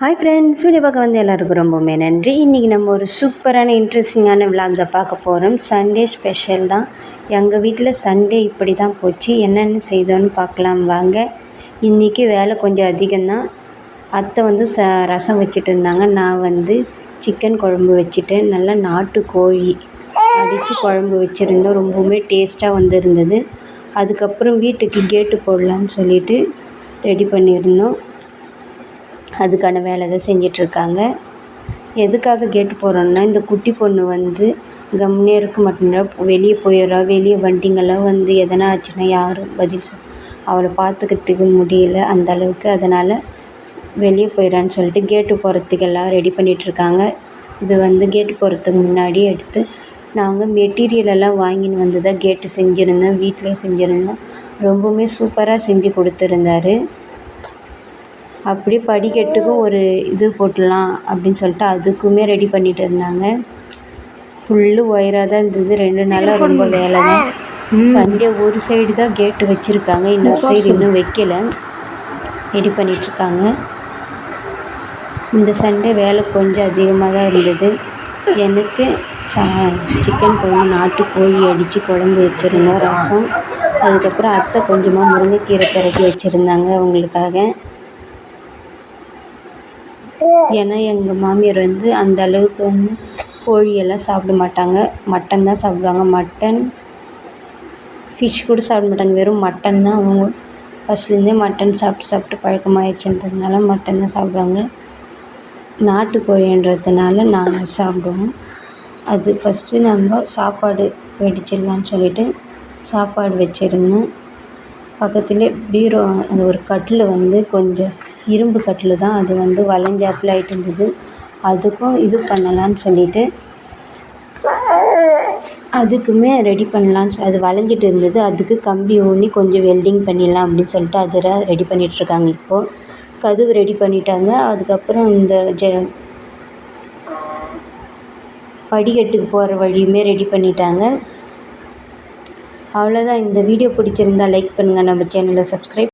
Hi friends video பார்க்க வந்து எல்லாருக்கும் ரொம்பவுமே நன்றி. இன்றைக்கி நம்ம ஒரு சூப்பரான இன்ட்ரெஸ்டிங்கான விளாக் தான் பார்க்க போகிறோம் சண்டே ஸ்பெஷல் தான். எங்கள் வீட்டில் சண்டே இப்படி தான் போச்சு. என்னென்ன செய்தோன்னு பார்க்கலாம் வாங்க. இன்றைக்கி வேலை கொஞ்சம் அதிகம்தான் அத்தை வந்து ச ரசம் வச்சுட்டு இருந்தாங்க. நான் வந்து சிக்கன் குழம்பு வச்சுட்டேன். நல்லா நாட்டு கோழி அடித்து குழம்பு வச்சுருந்தோம். ரொம்பவுமே டேஸ்ட்டாக வந்துருந்தது. அதுக்கப்புறம் வீட்டுக்கு கேட்டு போடலான்னு சொல்லிவிட்டு ரெடி பண்ணியிருந்தோம். அதுக்கான வேலை தான் செஞ்சிட்ருக்காங்க. எதுக்காக கேட்டு போகிறோன்னா இந்த குட்டி பொண்ணு வந்து கம்முனே இருக்க மாட்டேன்றா வெளியே போயிடுறா வெளியே வண்டிங்கெல்லாம் வந்து எதனா ஆச்சுன்னா யாரும் பதில் சொல் அவளை பார்த்துக்கிறதுக்கு முடியல அந்த அளவுக்கு. அதனால் வெளியே போயிடுறான்னு சொல்லிட்டு கேட்டு போகிறதுக்கு எல்லாம் ரெடி பண்ணிகிட்ருக்காங்க இது வந்து கேட்டு போகிறதுக்கு முன்னாடி எடுத்து நாங்கள் மெட்டீரியல் எல்லாம் வாங்கின்னு வந்து தான் கேட்டு செஞ்சுருந்தோம் வீட்டிலே செஞ்சுருந்தோம். ரொம்பவுமே சூப்பராக செஞ்சு கொடுத்துருந்தாரு. அப்படியே படிக்கட்டுக்கும் ஒரு இது போட்டுடலாம் அப்படின்னு சொல்லிட்டு அதுக்குமே ரெடி பண்ணிட்டு இருந்தாங்க. ஃபுல்லு ஒயராக தான் இருந்தது. ரெண்டு நாளாக ரொம்ப வேலை தான். சண்டே ஒரு சைடு தான் கேட்டு வச்சுருக்காங்க. இன்னொரு சைடு இன்னும் வைக்கல. ரெடி பண்ணிகிட்ருக்காங்க இந்த சண்டே வேலை கொஞ்சம் அதிகமாக தான் இருந்தது. எனக்கு சா சிக்கன் குழம்பு நாட்டு கோழி அடித்து குழம்பு வச்சுருந்தோம் ரசம். அதுக்கப்புறம் அத்தை கொஞ்சமாக முருங்கைக்கீரை பிரட்டி வச்சுருந்தாங்க அவங்களுக்காக. ஏன்னா எங்கள் மாமியார் வந்து அந்த அளவுக்கு வந்து கோழியெல்லாம் சாப்பிட மாட்டாங்க. மட்டன் தான் சாப்பிடுவாங்க. மட்டன் ஃபிஷ் கூட சாப்பிட மாட்டாங்க. வெறும் மட்டன் தான் அவங்க. ஃபஸ்ட்லேருந்தே மட்டன் சாப்பிட்டு சாப்பிட்டு பழக்கமாயிடுச்சுன்றதுனால மட்டன் தான் சாப்பிடுவாங்க. நாட்டுக்கோழின்றதுனால நாங்கள் சாப்பிடுவோம். அது ஃபஸ்ட்டு நம்ம சாப்பாடு வெடிச்சிடலான்னு சொல்லிட்டு சாப்பாடு வச்சுருந்தோம். பக்கத்துலேயே பீரோ அந்த ஒரு கட்டில் வந்து கொஞ்சம் இரும்பு கட்டில் தான் அது வந்து வளைஞ்சாப்புல ஆகிட்டு இருந்தது. அதுக்கும் இது பண்ணலான்னு சொல்லிட்டு அதுக்குமே ரெடி பண்ணலான்னு அது வளைஞ்சிட்டு இருந்தது. அதுக்கு கம்பி ஊனி கொஞ்சம் வெல்டிங் பண்ணிடலாம் அப்படின்னு சொல்லிட்டு அதில் ரெடி பண்ணிகிட்ருக்காங்க இப்போது கதவு ரெடி பண்ணிட்டாங்க. அதுக்கப்புறம் இந்த ஜ படிக்கட்டுக்கு போகிற வழியுமே ரெடி பண்ணிட்டாங்க. அவ்வளோதான் இந்த வீடியோ பிடிச்சிருந்தா லைக் பண்ணுங்கள் நம்ம சேனலை சப்ஸ்கிரைப்